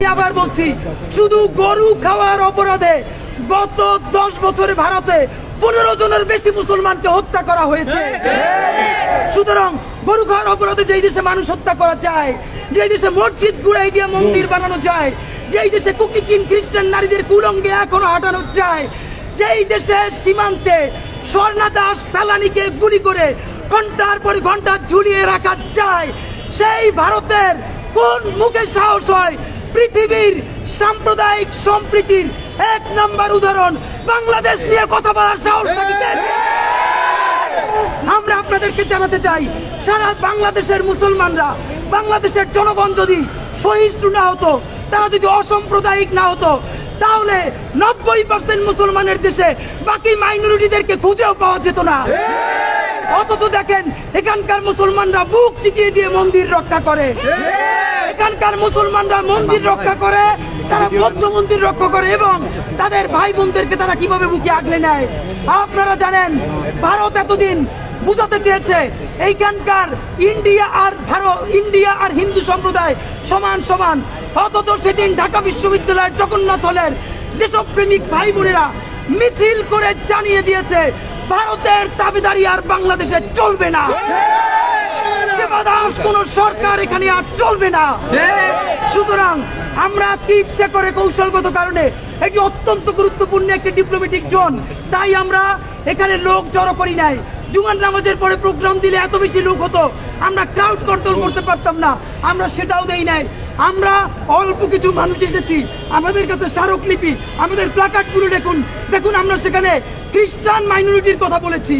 আবার বলছি, শুধু গরু খাওয়ার অপরাধে গত দশ বছরে ভারতে পনেরো জনের বেশি মুসলমানকে হত্যা করা হয়েছে। সুতরাং গরু খাওয়ার অপরাধে যেই দেশে মানুষ হত্যা করা যায় যেই দেশে মসজিদ গুড়াই দিয়ে মন্দির বানানো যায় যেই দেশে কুকিচিন খ্রিস্টান নারীদের কুলঙ্গে এখনও হাঁটানো যায় যেই দেশে সীমান্তে স্বর্ণা দাস ফেলানিকে গুলি করে ঘণ্টার পর ঘণ্টা ঝুলিয়ে রাখা যায় সেই ভারতের কোন মুখে সাহস হয় পৃথিবীর সাম্প্রদায়িক সম্প্রীতির এক নম্বর উদাহরণ। বাংলাদেশ নিয়ে কথা বলার সাহস আমরা আপনাদেরকে জানাতে চাই, সারা বাংলাদেশের মুসলমানরা, বাংলাদেশের জনগণ যদি সহিষ্ণু না হতো, তারা যদি অসাম্প্রদায়িক না হতো, তাহলে নব্বই পার্সেন্ট মুসলমানের দেশে বাকি মাইনরিটিদেরকে খুঁজেও পাওয়া যেত না। অথচ দেখেন, এখানকার মুসলমানরা বুক চিতিয়ে দিয়ে মন্দির রক্ষা করে। এখানকার মুসলমানরা মন্দির রক্ষা করে, তারা বৌদ্ধ মন্দির রক্ষা করে এবং তাদের ভাই বোনদেরকে তারা কীভাবে বুকে আগলে নেয়? আপনারা জানেন, ভারত এতদিন বুঝাতে চেয়েছে, এইখানকার ইন্ডিয়া আর ভারত, ইন্ডিয়া আর হিন্দু সম্প্রদায় সমান সমান। অথচ সেদিন ঢাকা বিশ্ববিদ্যালয়ের জগন্নাথ হলের দেশপ্রেমিক ভাই বোনেরা মিছিল করে জানিয়ে দিয়েছে ভারতের দাবিদারি আর বাংলাদেশে চলবে না। কোন সরকার এখানে আর চলবে না। সুতরাং আমরা আজকে ইচ্ছা করে কৌশলগত কারণে এটি অত্যন্ত গুরুত্বপূর্ণ একটি ডিপ্লোমেটিক জোন তাই আমরা এখানে লোক জড়ো করি নাই। জুমার নামাজের পরে প্রোগ্রাম দিলে এত বেশি লোক হতো, আমরা ক্রাউড কন্ট্রোল করতে পারতাম না, আমরা সেটাও দেই নাই। আমরা অল্প কিছু মানুষ এসেছি, আমাদের কাছে স্মারকলিপি, আমাদের প্লাকার্ডগুলো দেখুন দেখুন আমরা সেখানে খ্রিস্টান মাইনরিটির কথা বলেছি,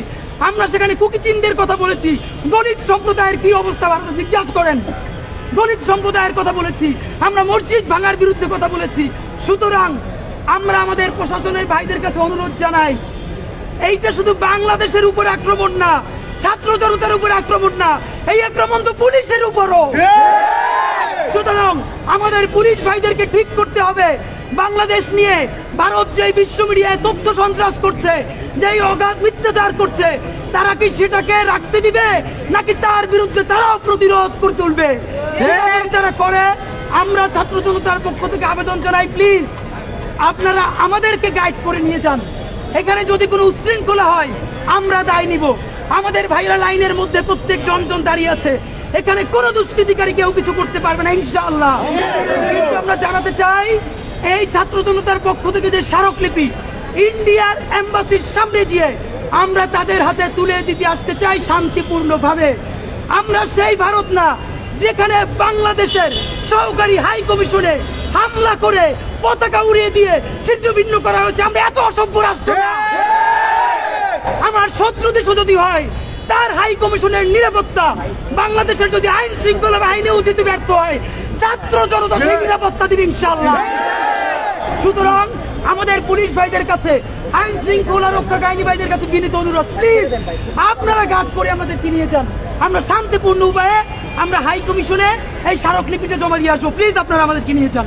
আমরা সেখানে কুকিচিনদের কথা বলেছি দলিত সম্প্রদায়ের কি অবস্থা ভারতে জিজ্ঞাসা করেন। দলিত সম্প্রদায়ের কথা বলেছি, আমরা মসজিদ ভাঙার বিরুদ্ধে কথা বলেছি। সুতরাং আমরা আমাদের প্রশাসনের ভাইদের কাছে অনুরোধ জানাই এইটা শুধু বাংলাদেশের উপর আক্রমণ না ছাত্র জনতার উপর আক্রমণ না এই আক্রমণ তো পুলিশের উপরও। সুতরাং আমাদের পুলিশ ভাইদেরকে ঠিক করতে হবে বাংলাদেশ নিয়ে ভারত যে বিশ্ব মিডিয়ায় তথ্য সন্ত্রাস করছে যেই অগাধ মিথ্যাচার করছে তারা কি সেটাকে রাখতে দিবে নাকি তার বিরুদ্ধে তারাও প্রতিরোধ করে তুলবে? সেটা তারা করে। আমরা ছাত্র জনতার পক্ষ থেকে আবেদন জানাই প্লিজ আপনারা আমাদেরকে গাইড করে নিয়ে যান। এখানে যদি কোনো উচ্ছৃঙ্খলা হয়, আমরা দায় নিব। আমাদের ভাইরা লাইনের মধ্যে প্রত্যেক জন জন দাঁড়িয়ে আছে। এখানে কোনো দুষ্কৃতিকারী কেউ কিছু করতে পারবে না, ইনশাআল্লাহ। আমরা জানাতে চাই, এই ছাত্র জনতার পক্ষ থেকে যে স্মারকলিপি, ইন্ডিয়ার এম্বাসির সামনে গিয়ে আমরা তাদের হাতে তুলে দিতে আসতে চাই শান্তিপূর্ণভাবে। আমরা সেই ভারত না, যেখানে বাংলাদেশের সহকারী হাই কমিশনে হামলা করে পতাকা উড়িয়ে দিয়ে ছিন্ন ভিন্ন করা হয়েছে। আমরা এত অসভ্য রাষ্ট্র। আমার শত্রু দেশও যদি হয়, তার হাই কমিশনের নিরাপত্তা বাংলাদেশের যদি আইন শৃঙ্খলা বাহিনীও যদি ব্যর্থ হয়, ছাত্র জনতা সেই নিরাপত্তা দিবে ইনশাল্লাহ সুতরাং আমাদের পুলিশ ভাইদের কাছে, আইন শৃঙ্খলা রক্ষা আইনি ভাইদের কাছে বিনীত অনুরোধ প্লিজ আপনারা কাজ করে আমাদেরকে নিয়ে যান। আমরা শান্তিপূর্ণ উপায়ে আমরা হাই কমিশনে এই স্মারক স্মারকলিপিটা জমা দিয়ে আসব। প্লিজ আপনারা আমাদেরকে নিয়ে যান।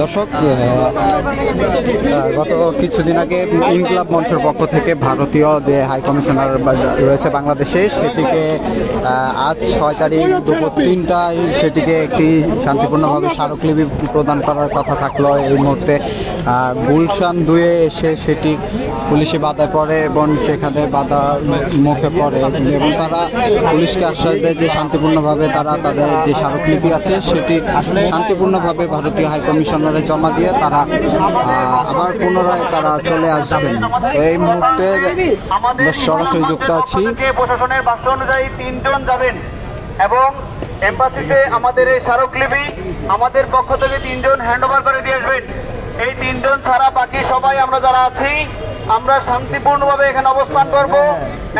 দর্শক গত কিছুদিন আগে ইনকলাব মঞ্চের পক্ষ থেকে ভারতীয় যে হাই কমিশনার রয়েছে বাংলাদেশে, সেটিকে আজ ছয় তারিখ দুপুর তিনটায় সেটিকে একটি শান্তিপূর্ণভাবে স্মারকলিপি প্রদান করার কথা থাকল। এই মুহূর্তে গুলশান দুয়ে এসে সেটি পুলিশে বাধায় পড়ে এবং সেখানে বাধা মুখে পড়ে। এবং তারা পুলিশকে আশ্বাস দেয় যে শান্তিপূর্ণভাবে তারা তাদের যে স্মারকলিপি আছে, সেটি শান্তিপূর্ণভাবে ভারতীয় হাই কমিশনারে জমা দিয়ে তারা আবার পুনরায় তারা চলে আসবেন। এই মুহূর্তে সরাসরি যুক্ত আছি। প্রশাসনের বাস্তব অনুযায়ী তিনজন যাবেন এবং এম্বাসিতে আমাদের এই স্মারকলিপি আমাদের পক্ষ থেকে তিনজন হ্যান্ড ওভার করে দিয়ে আসবেন। এই তিনজন ছাড়া বাকি সবাই আমরা যারা আছি আমরা শান্তিপূর্ণ ভাবে এখানে অবস্থান করব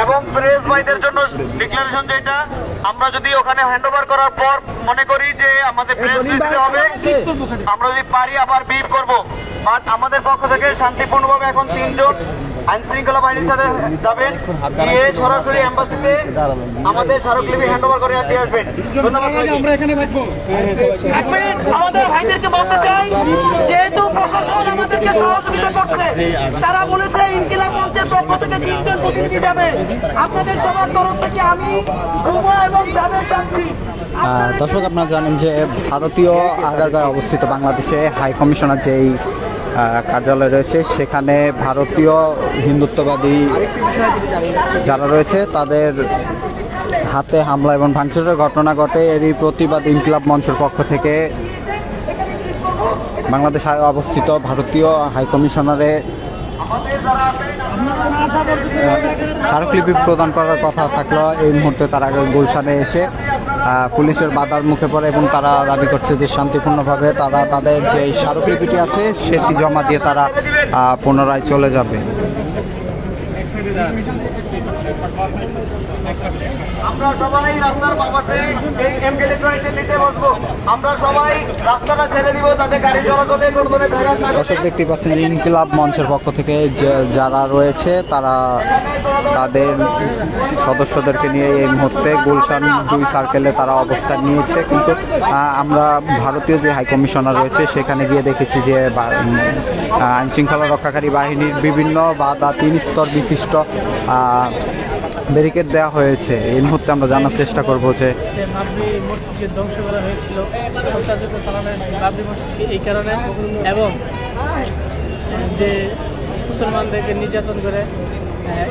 এবং প্রেস ভাইদের জন্য ডিক্লারেশন যেটা আমরা যদি ওখানে হ্যান্ড ওভার করার পর মনে করি যে আমাদের প্রেস দিতে হবে আমরা যদি পারি আবার বিপ করব। বাট আমাদের পক্ষ থেকে শান্তিপূর্ণভাবে এখন তিনজন আইন শৃঙ্খলা বাহিনীর সাথে যাবেন। গিয়ে সরাসরি এম্বাসিতে আমাদের স্মারকলিপি হ্যান্ড ওভার করে দিয়ে আসবেন। আমরা এখানে মিনিট আমাদের ভাইদেরকে বলতে চাই যেহেতু প্রশাসন আমাদেরকে সহযোগিতা করছে তারা বলেছে ইনকিলাব মঞ্চের পক্ষ থেকে তিনজন প্রতিনিধি যাবে। আপনাদের সবার তরফ থেকে আমি ঘুমা এবং যাবেন যাচ্ছি দর্শক আপনারা জানেন যে ভারতীয় আগারগাঁয়ে অবস্থিত বাংলাদেশে হাই কমিশনার যেই কার্যালয় রয়েছে। সেখানে ভারতীয় হিন্দুত্ববাদী যারা রয়েছে, তাদের হাতে হামলা এবং ভাঙচুরের ঘটনা ঘটে। এরই প্রতিবাদ ইনকিলাব মঞ্চের পক্ষ থেকে। বাংলাদেশ অবস্থিত ভারতীয় হাইকমিশনারে স্মারকলিপি প্রদান করার কথা থাকলেও এই মুহূর্তে তারা গুলশানে এসে পুলিশের বাধার মুখে পড়ে এবং তারা দাবি করছে যে শান্তিপূর্ণভাবে তারা তাদের যে স্মারকলিপিটি আছে, সেটি জমা দিয়ে তারা পুনরায় চলে যাবে। আমরা সবাই রাস্তার পাশে এই নিতে বসবো। আমরা সবাই রাস্তাটা ছেড়ে দিব তাতে গাড়ি চলাচলে কোনো ধরনের ব্যাঘাত দর্শক দেখতে পাচ্ছেন যে ইনকিলাব মঞ্চের পক্ষ থেকে যারা রয়েছে তারা তাদের সদস্যদেরকে নিয়ে এই মুহূর্তে গুলশান দুই সার্কেলে তারা অবস্থান নিয়েছে। কিন্তু আমরা ভারতীয় যে হাইকমিশনার রয়েছে সেখানে গিয়ে দেখেছি যে বা- উম, আহ, আইন শৃঙ্খলা রক্ষাকারী বাহিনীর বিভিন্ন বাধা তিন স্তর বিশিষ্ট ব্যারিকেড দেওয়া হয়েছে। এই মুহূর্তে আমরা জানার চেষ্টা করব যে মসজিদকে ধ্বংস করা হয়েছিল এই কারণে এবং যে মুসলমানদেরকে নির্যাতন করে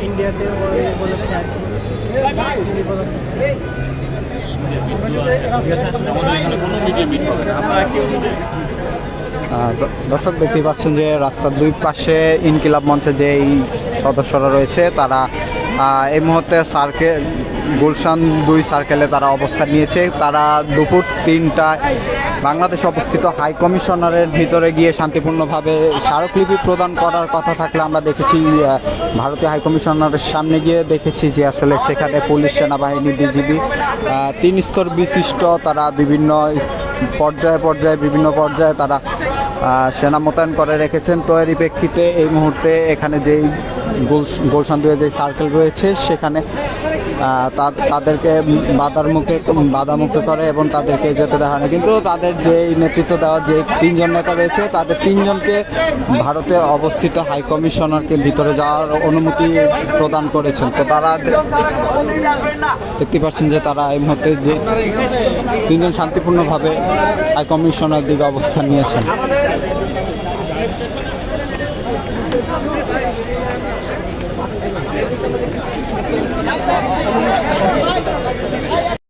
ইন্ডিয়াতে দর্শক দেখতে পাচ্ছেন যে রাস্তার দুই পাশে ইনকিলাব মঞ্চে যে এই সদস্যরা রয়েছে, তারা এই মুহূর্তে সার্কেল গুলশান দুই সার্কেলে তারা অবস্থান নিয়েছে। তারা দুপুর তিনটায় বাংলাদেশ অবস্থিত হাই কমিশনারের ভিতরে গিয়ে শান্তিপূর্ণভাবে স্মারকলিপি প্রদান করার কথা থাকলে আমরা দেখেছি ভারতীয় হাই কমিশনারের সামনে গিয়ে দেখেছি যে আসলে সেখানে পুলিশ, সেনাবাহিনী, বিজিবি তিন স্তর বিশিষ্ট তারা বিভিন্ন পর্যায়ে পর্যায়ে, বিভিন্ন পর্যায়ে তারা সেনা মোতায়েন করে রেখেছেন। তো এরই প্রেক্ষিতে এই মুহূর্তে এখানে যেই গোল- দুয়ে যে সার্কেল রয়েছে, সেখানে তাদেরকে বাধার মুখে, বাধা মুক্ত করে এবং তাদেরকে যেতে হয় না। কিন্তু তাদের যে নেতৃত্ব দেওয়া যে তিনজন নেতা রয়েছে, তাদের তিনজনকে ভারতে অবস্থিত হাই কমিশনারকে ভিতরে যাওয়ার অনুমতি প্রদান করেছেন। তো তারা দেখতে পাচ্ছেন যে তারা এই মুহূর্তে যে তিনজন শান্তিপূর্ণভাবে হাই কমিশনার দিকে অবস্থান নিয়েছেন।